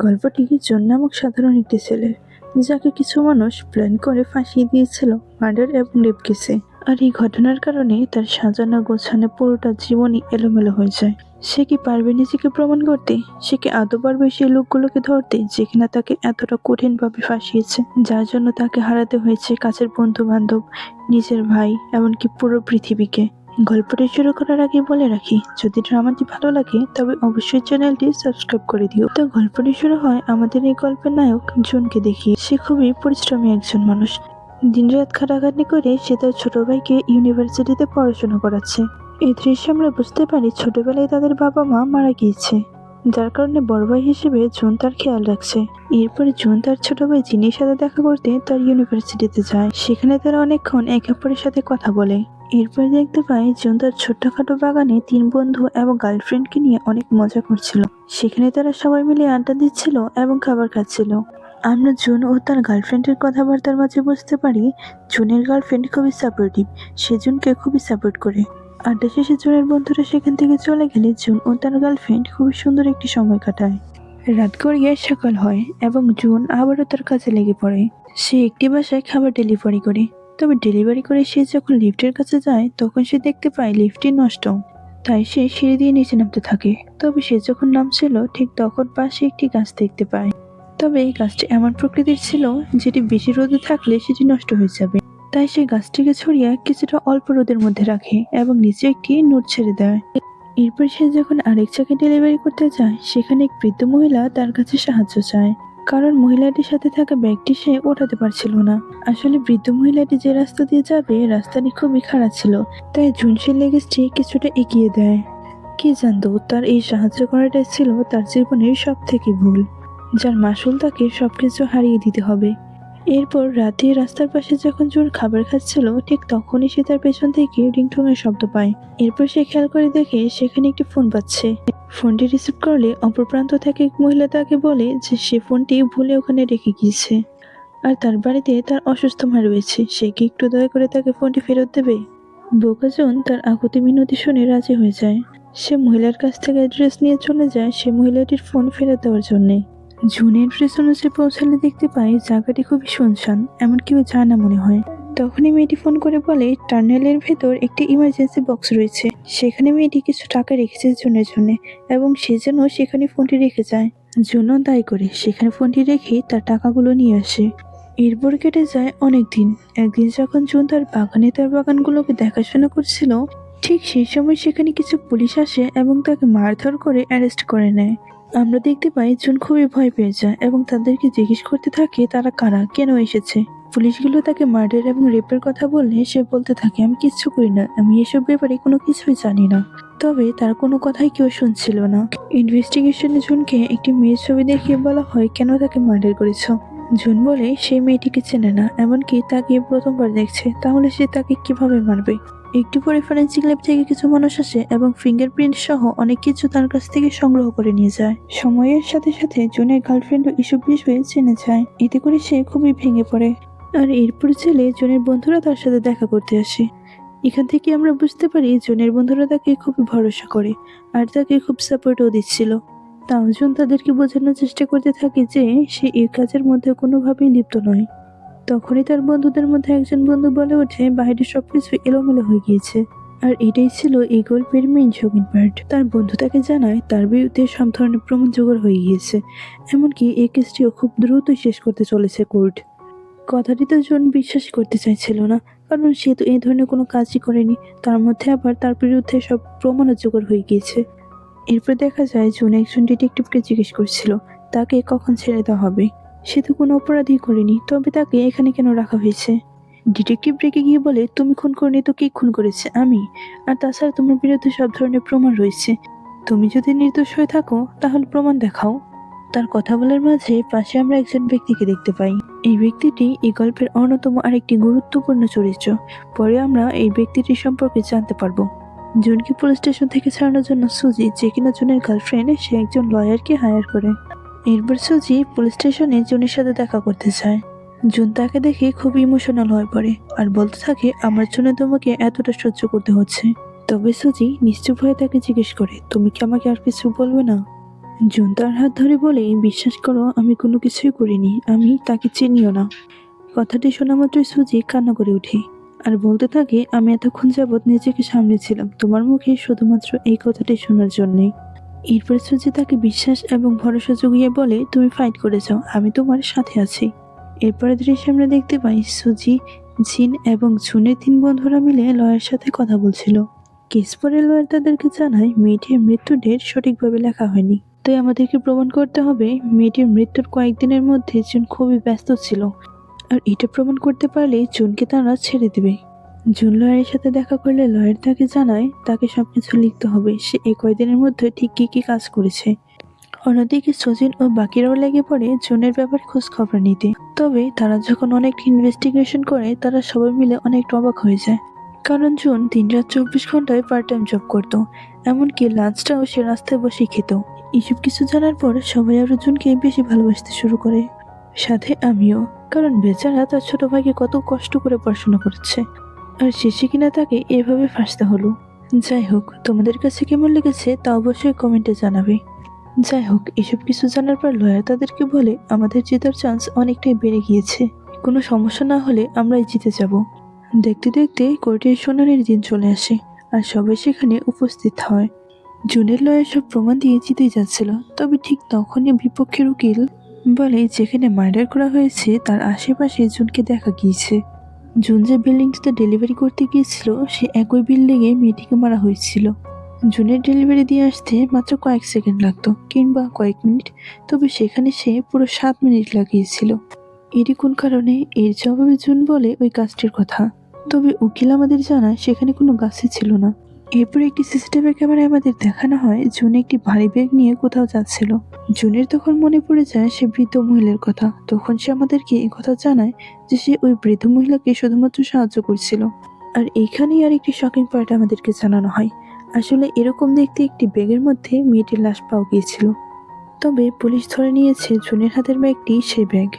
গল্পটি জোন নামক সাধারণ একটি ছেলে, যাকে কিছু মানুষ প্ল্যান করে ফাঁসিয়ে দিয়েছিল মার্ডার এবং রেপ কেসে আর এই ঘটনার কারণে তার সাজানো গোছানো পুরোটা জীবনই এলোমেলো হয়ে যায়। সে কি পারবে নিজেকে প্রমাণ করতে? সে কি আদৌ পারবে সেই লোকগুলোকে ধরতে যেখানে তাকে এতটা কঠিনভাবে ফাঁসিয়েছে? যার জন্য তাকে হারাতে হয়েছে কাছের বন্ধু বান্ধব নিজের ভাই, এমনকি পুরো পৃথিবীকে। গল্পটি শুরু করার আগে বলে রাখি, যদি ড্রামাটি ভালো লাগে, তবে অবশ্যই চ্যানেলটি সাবস্ক্রাইব করে দিও। তো গল্পটি শুরু হয় আমাদের এই গল্পের নায়ক জুনকে দেখিয়ে। সে খুবই পরিশ্রমী একজন মানুষ। দিনরাত খাটাখাটনি করে সে তার ছোট ভাইকে ইউনিভার্সিটিতে পড়াশোনা করাচ্ছে। এই দৃশ্যে আমরা বুঝতে পারি ছোটবেলায় তাদের বাবা মা মারা গিয়েছে। যার কারণে বড় ভাই হিসেবে জুন তার খেয়াল রাখছে। এরপরে জুন তার ছোট ভাই জিনির সাথে দেখা করতে তার ইউনিভার্সিটিতে যায়। সেখানে তারা অনেকক্ষণ একে অপরের সাথে কথা বলে। এরপর দেখতে পাই জুন তার ছোট্টখাটো বাগানে তিন বন্ধু এবং গার্লফ্রেন্ডকে নিয়ে অনেক মজা করছিল। সেখানে তারা সবাই মিলে আড্ডা দিচ্ছিল এবং খাবার খাচ্ছিল। আমরা জুন ও তার গার্লফ্রেন্ডের কথাবার্তার মাঝে বুঝতে পারি জুনের গার্লফ্রেন্ড খুবই সাপোর্টিভ সে জুনকে খুবই সাপোর্ট করে। আড্ডা শেষে জুনের বন্ধুরা সেখান থেকে চলে গেলে জুন ও তার গার্লফ্রেন্ড খুবই সুন্দর একটি সময় কাটায়। রাত গড়িয়ে সকাল হয় এবং জুন আবারও তার কাছে লেগে পড়ে। সে একটি বাসায় খাবার ডেলিভারি করে। তবে ডেলিভারি করে সে যখন লিফটের কাছে যায়, তখন সে দেখতে পায় লিফটটি নষ্ট। তাই সে সিঁড়ি দিয়ে নিচে নামতে থাকে। তবে সে যখন নামছিল, ঠিক তখন পাশে একটি গাছ দেখতে পায়। তবে এই গাছটি এমন প্রকৃতির ছিল, যেটি বেশি রোদে থাকলে সেটি নষ্ট হয়ে যাবে। তাই সে গাছটিকে ছড়িয়ে কিছুটা অল্প রোদের মধ্যে রাখে এবং নিচে একটি নোট ছেড়ে দেয়। এরপর সে যখন আরেক জায়গায় ডেলিভারি করতে যায়, সেখানে এক বৃদ্ধ মহিলা তার কাছে সাহায্য চায়। কারণ মহিলাটির সাথে থাকা ব্যাগটি সে ওঠাতে পারছিল না। আসলে বৃদ্ধ মহিলাটি যে রাস্তা দিয়ে যাবে, রাস্তাটি খুবই খারাপ ছিল, তাই ঝুনসি লেগেজটি কিছুটা এগিয়ে দেয়। কে জানতো, তার এই সাহায্য করাটাই ছিল তার জীবনের সব থেকে ভুল, যার মাসুল তাকে সবকিছু হারিয়ে দিতে হবে। এরপর রাতে রাস্তার পাশে যখন জোর খাবার খাচ্ছিল, ঠিক তখনই সে তার পেছন থেকে রিংটংয়ের শব্দ পায়। এরপর সে খেয়াল করে দেখে সেখানে একটি ফোন পাচ্ছে ফোনটি রিসিভ করলে অপর প্রান্ত থেকে এক মহিলা তাকে বলে যে সে ফোনটি ভুলে ওখানে রেখে গিয়েছে। আর তার বাড়িতে তার অসুস্থ মা রয়েছে। সে কি একটু দয়া করে তাকে ফোনটি ফেরত দেবে? বোকাজন তার আকুতি মিনতি শুনে রাজি হয়ে যায়। সে মহিলার কাছ থেকে অ্যাড্রেস নিয়ে চলে যায় সে মহিলাটির ফোন ফেরত দেওয়ার জন্যে। জুনের অনুযায়ী পৌঁছালে দেখতে পাই জায়গাটি খুবই শুনশান এমন কেউ যায় না মনে হয়। তখনই মেয়েটি ফোন করে বলে টার্নেলের ভেতর একটি ইমার্জেন্সি বক্স রয়েছে। সেখানে মেয়েটি কিছু টাকা রেখেছে জুনের জন্য, এবং সে যেন সেখানে ফোনটি রেখে যায়। জুনও দায়ী করে, সেখানে ফোনটি রেখে তার টাকাগুলো নিয়ে আসে। এরপর কেটে যায় অনেক দিন একদিন যখন জুন তার বাগানে তার বাগানগুলোকে দেখাশোনা করছিল, ঠিক সেই সময় সেখানে কিছু পুলিশ আসে এবং তাকে মারধর করে অ্যারেস্ট করে নেয়। আমরা দেখতে পাই জুন খুবই ভয় পেয়ে যায় এবং তাদেরকে জিজ্ঞেস করতে থাকে তারা কারা, কেন এসেছে? পুলিশগুলো তাকে মার্ডার এবং রেপের কথা বললে সে বলতে থাকে, আমি কিচ্ছু করি না, আমি এসব ব্যাপারে কোনো কিছুই জানি না। তবে তার কোনো কথাই কেউ শুনছিল না। ইনভেস্টিগেশনে জুনকে একটি মেয়ের ছবি দেখিয়ে বলা হয়, কেন তাকে মার্ডার করেছ? জুন বলে, সেই মেয়েটিকে চেনে না, এমনকি তাকে প্রথমবার দেখছে, তাহলে সে তাকে কীভাবে মারবে? একটু পরে ফরেন্সিক ল্যাব থেকে কিছু মানুষ আসে এবং ফিঙ্গারপ্রিন্ট সহ অনেক কিছু তার কাছ থেকে সংগ্রহ করে নিয়ে যায়। সময়ের সাথে সাথে জুনের গার্লফ্রেন্ডও এসব বিষয়ে চেনে যায়। এতে করে সে খুবই ভেঙে পড়ে। আর এরপর ছেলে জনের বন্ধুরা তার সাথে দেখা করতে আসে। এখান থেকে আমরা বুঝতে পারি জনের বন্ধুরা তাকে খুবই ভরসা করে, আর তাকে খুব সাপোর্টও দিচ্ছিল। তাও জন তাদেরকে বোঝানোর চেষ্টা করতে থাকে যে সে এই কাজের মধ্যে কোনোভাবেই লিপ্ত নয়। তখনই তার বন্ধুদের মধ্যে একজন বন্ধু বলে ওঠে বাইরে সব কিছু এলোমেলো হয়ে গিয়েছে। আর এটাই ছিল এই গল্পের মেইন শৌখিন পার্ট। তার বন্ধু তাকে জানায়, তার বিরুদ্ধে সব ধরনের প্রমাণ জোগাড় হয়ে গিয়েছে। এমনকি এই কেসটিও খুব দ্রুতই শেষ করতে চলেছে কোর্ট। কথাটি তো জন বিশ্বাস করতে চাইছিল না, কারণ সে তো এই ধরনের কোনো কাজই করেনি। তার মধ্যে আবার তার বিরুদ্ধে সব প্রমাণও জোগাড় হয়ে গিয়েছে। এরপর দেখা যায় জুন একজন ডিটেকটিভকে জিজ্ঞেস করছিল, তাকে কখন ছেড়ে দেওয়া হবে? সে তো কোনো অপরাধই করেনি, তবে তাকে এখানে কেন রাখা হয়েছে? ডিটেকটিভ রেগে গিয়ে বলে, তুমি খুন করনি তো কে খুন করেছে? আমি? আর তাছাড়া তোমার বিরুদ্ধে সব ধরনের প্রমাণ রয়েছে। তুমি যদি নির্দোষ হয়ে থাকো, তাহলে প্রমাণ দেখাও। তার কথা বলার মাঝে পাশে আমরা একজন ব্যক্তিকে দেখতে পাই। এই ব্যক্তিটি এই গল্পের অন্যতম আরেকটি গুরুত্বপূর্ণ চরিত্র। পরে আমরা এই ব্যক্তিটির সম্পর্কে জানতে পারব। জুনকে পুলিশ স্টেশন থেকে ছাড়ানোর জন্য সুজি, যে কিনা জুনের গার্লফ্রেন্ড সে একজন লয়ারকে হায়ার করে। এরপর সুজি পুলিশ স্টেশনে জুনের সাথে দেখা করতে চায় জুন তাকে দেখে খুব ইমোশনাল হয়ে পড়ে আর বলতে থাকে, আমার জন্য তোমাকে এতটা সহ্য করতে হচ্ছে। তবে সুজি নিশ্চুপ হয়ে তাকে জিজ্ঞেস করে, তুমি কি আমাকে আর কিছু বলবে না? জুন তার হাত ধরে বলে, বিশ্বাস করো, আমি কোনো কিছুই করিনি। আমি তাকে চিনিও না। কথাটি শোনা মাত্রই সুজি কান্না করে ওঠে আর বলতে থাকে, আমি এতক্ষণ যাবৎ নিজেকে সামলেছিলাম। তোমার মুখে শুধুমাত্র এই কথাটি শোনার জন্যে। এরপর সুজি তাকে বিশ্বাস এবং ভরসা জুগিয়ে বলে, তুমি ফাইট করে যাও আমি তোমার সাথে আছি। এরপরে দৃশ্যে আমরা দেখতে পাই সুজি, জিন এবং ঝুনের তিন বন্ধুরা মিলে লয়ের সাথে কথা বলছিল। কেস পরে লয়ার তাদেরকে জানায়, মেয়েটির মৃত্যু ডেট সঠিকভাবে লেখা হয়নি। তাই আমাদেরকে প্রমাণ করতে হবে, মেয়েটির মৃত্যুর কয়েকদিনের মধ্যে জুন খুবই ব্যস্ত ছিল। আর এটা প্রমাণ করতে পারলে জুনকে তারা ছেড়ে দেবে। জুন লয়ারের সাথে দেখা করলে লয়ার তাকে জানায়, তাকে সবকিছু লিখতে হবে। সে এই কয়দিনের মধ্যে ঠিক কী কী কাজ করেছে। অন্যদিকে সজিন ও বাকিরাও লেগে পড়ে জুনের ব্যাপারে খোঁজ খবর নিতে। তবে তারা যখন অনেক ইনভেস্টিগেশন করে, তারা সবাই মিলে অনেক অবাক হয়ে যায়। কারণ জুন দিন রাত চব্বিশ ঘন্টায় পার্ট টাইম জব করতো। এমনকি লাঞ্চটাও সে রাস্তায় বসে খেত। এসব কিছু জানার পর সবাই আরও জুনকে বেশি ভালোবাসতে শুরু করে। সাথে আমিও। কারণ বেচারা তার ছোট ভাইকে কত কষ্ট করে পড়াশোনা করছে। আর শেষে কিনা তাকে এভাবে ফাঁসতে হলো। যাই হোক, তোমাদের কাছে কেমন লেগেছে তা অবশ্যই কমেন্টে জানাবে। যাই হোক, এসব কিছু জানার পর লয়ার তাদেরকে বলে, আমাদের জেতার চান্স অনেকটাই বেড়ে গিয়েছে। কোনো সমস্যা না হলে আমরাই জিতে যাব। দেখতে দেখতে কোর্টের শুনানির দিন চলে আসে, আর সবাই সেখানে উপস্থিত হয়। জুনের লয়ের সব প্রমাণ দিয়ে জিতে যাচ্ছিল, তবে ঠিক তখনই বিপক্ষের উকিল বলে যেখানে মার্ডার করা হয়েছে, তার আশেপাশে জুনকে দেখা গিয়েছে। জুন যে বিল্ডিংটাতে ডেলিভারি করতে গিয়েছিল, সে একই বিল্ডিংয়ে মেয়েটিকে মারা হয়েছিল। জুনের ডেলিভারি দিয়ে আসতে মাত্র কয়েক সেকেন্ড লাগতো, কিংবা কয়েক মিনিট, তবে সেখানে সে পুরো সাত মিনিট লাগিয়েছিল। এরই কোন কারণে এর জবাবে জুন বলে ওই গাছটির কথা। তবে উকিল আমাদের জানায় সেখানে কোনো গাছই ছিল না। এরপর একটি সিসিটিভি ক্যামেরায় আমাদের দেখানো হয়, জুন একটি ভারী ব্যাগ নিয়ে কোথাও যাচ্ছিল। জুনের তখন মনে পড়ে যায় সে বৃদ্ধ মহিলার কথা। তখন সে আমাদেরকে কথা জানায় যে সে ওই বৃদ্ধ মহিলাকে শুধুমাত্র সাহায্য করছিল। আর এইখানেই আর একটি শকিং পার্ট আমাদেরকে জানানো হয়। আসলে এরকম দেখতে একটি ব্যাগের মধ্যে মেয়েটির লাশ পাওয়া গিয়েছিল। তবে পুলিশ ধরে নিয়েছে জুনের হাতের ব্যাগটি সেই ব্যাগ।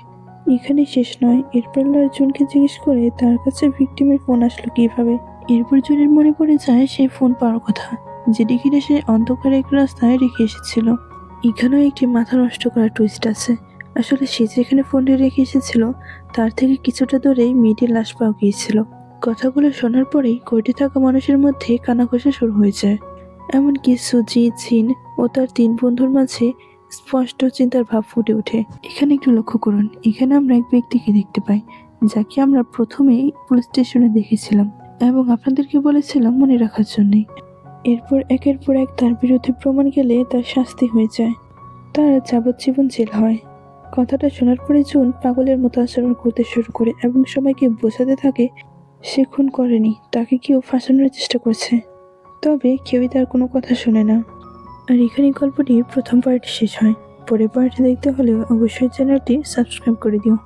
এখানে শেষ নয়। এরপর জুনকে জিজ্ঞেস করে তার কাছে ভিকটিমের ফোন আসলো কীভাবে? এরপর জুনের মনে পড়ে যায় সেই ফোন পাওয়ার কথা যেটি কিনা সে অন্ধকারে এক রাস্তায় রেখে এসেছিল। এখানেও একটি মাথা নষ্ট করা টুইস্ট আছে। আসলে সে যেখানে ফোনটি রেখে এসেছিল, তার থেকে কিছুটা দূরেই মেয়েটির লাশ পাওয়া গিয়েছিল। কথাগুলো শোনার পরেই কোর্টে থাকা মানুষের মধ্যে কানাঘষা শুরু হয়ে যায়। এমনকি সুজি, জিন ও তার তিন বন্ধুর মাঝে স্পষ্ট চিন্তার ভাব ফুটে ওঠে। এখানে একটু লক্ষ্য করুন, এখানে আমরা এক ব্যক্তিকে দেখতে পাই, যাকে আমরা প্রথমেই পুলিশ স্টেশনে দেখেছিলাম। এবং আপনাদেরকে বলেছিলাম মনে রাখার জন্যে। এরপর একের পর এক তার বিরুদ্ধে প্রমাণ গেলে তার শাস্তি হয়ে যায়। তার যাবজ্জীবন জেল হয়। কথাটা শোনার পরে জুন পাগলের মতো আচরণ করতে শুরু করে এবং সবাইকে বোঝাতে থাকে, সে খুন করেনি, তাকে কেউ ফাঁসানোর চেষ্টা করছে। তবে কেউই তার কোনো কথা শোনে না। আর এখানে গল্পটির প্রথম পার্ট শেষ হয়। পরের পার্ট দেখতে হলেও অবশ্যই চ্যানেলটি সাবস্ক্রাইব করে দিও।